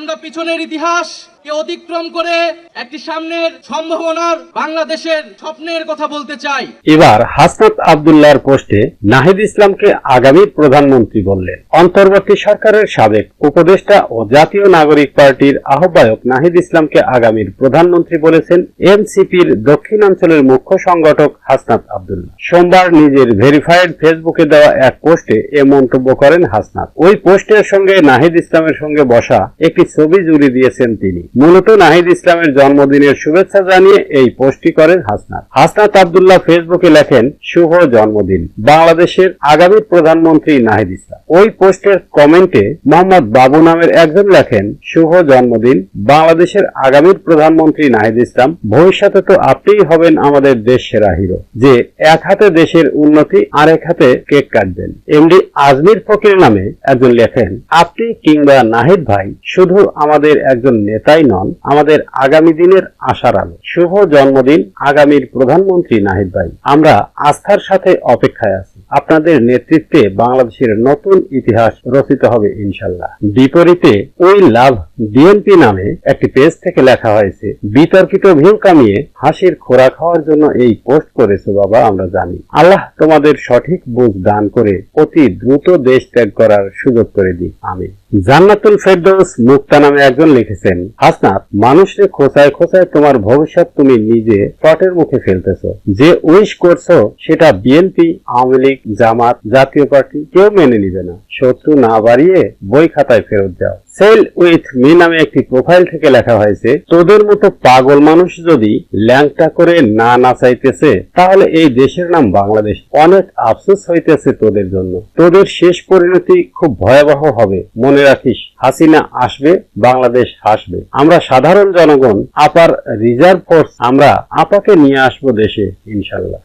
আমরা পিছনের ইতিহাস কে অতিক্রম করে একটি সামনের সম্ভাবনার বাংলাদেশের স্বপ্নের কথা বলতে চাই। এবার হাসনাত আবদুল্লাহর পোস্টে নাহিদ ইসলামকে আগামী প্রধানমন্ত্রী বললেন। অন্তর্বর্তী সরকারের সাবেক উপদেষ্টা ও জাতীয় নাগরিক পার্টির আহ্বায়ক নাহিদ ইসলামকে আগামীর প্রধানমন্ত্রী বলেছেন এনসিপির দক্ষিণাঞ্চলের মুখ্য সংগঠক হাসনাত আবদুল্লাহ। সোমবার নিজের ভেরিফাইড ফেসবুকে দেওয়া এক পোস্টে এ মন্তব্য করেন হাসনাত। ওই পোস্টের সঙ্গে নাহিদ ইসলামের সঙ্গে বসা একটি ছবি জুড়ে দিয়েছেন তিনি। মূলত নাহিদ ইসলামের জন্মদিনের শুভেচ্ছা জানিয়ে এই পোস্টটি করেন হাসনাত। হাসনাত আবদুল্লাহ ফেসবুকে লেখেন, শুভ জন্মদিন। বাংলাদেশের আগামী প্রধানমন্ত্রী নাহিদ ইসলাম। ওই পোস্টের কমেন্টে মোহাম্মদ বাবু নামের একজন লেখেন, শুভ জন্মদিন। বাংলাদেশের আগামীর প্রধানমন্ত্রী নাহিদ ইসলাম, ভবিষ্যতে তো আপনিই হবেন আমাদের দেশ সেরা হিরো, যে এক হাতে দেশের উন্নতি, আরেক হাতে কেক কাটবেন। এমডি আজমির ফকির নামে একজন লেখেন, আপনি কিংবা নাহিদ ভাই শুধু আমাদের একজন নেতাই নন, আমাদের আগামী দিনের আশার আলো। শুভ জন্মদিন, আগামীর প্রধানমন্ত্রী নাহিদ ভাই। আমরা আস্থার সাথে অপেক্ষায় আছি। আপনাদের নেতৃত্বে বাংলাদেশের নতুন ইতিহাস রচিত হবে ইনশাল্লাহ বিপরীতে, ওই লাভ ডিএনপি নামে একটি পেজ থেকে লেখা হয়েছে, বিতর্কিত ভিউ কামিয়ে হাসির খোরাক হওয়ার জন্য এই পোস্ট করেছ বাবা, আমরা জানি। আল্লাহ তোমাদের সঠিক বুঝ দান করে অতি দ্রুত দেশ ত্যাগ করার সুযোগ করে দিই আমি জান্নাতুল ফেরদৌস মুক্তা নামে একজন লিখেছেন, হাসনাত, মানুষকে খোঁচায় খোঁচায় তোমার ভবিষ্যৎ তুমি নিজে পটের মুখে ফেলতেছ। যে উইশ করছ, সেটা বিএনপি আওয়ামী লীগ জামাত, জাতীয় পার্টি কেউ মেনে নিবে না। শত্রু না বাড়িয়ে বই খাতায় ফেরত দাও সেল উইথ মি নামে একটি প্রোফাইল থেকে লেখা হয়েছে, তোদের মতো পাগল মানুষ যদি ল্যাংটা করে না নাচাইতেছে, তাহলে এই দেশের নাম বাংলাদেশ। অনেক আফসোস হইতেছে তোদের জন্য। তোদের শেষ পরিণতি খুব ভয়াবহ হবে। মনে রাখিস, হাসিনা আসবে, বাংলাদেশ হাসবে। আমরা সাধারণ জনগণ, আপার রিজার্ভ ফোর্স আমরা আপাকে নিয়ে আসব দেশে, ইনশাল্লাহ।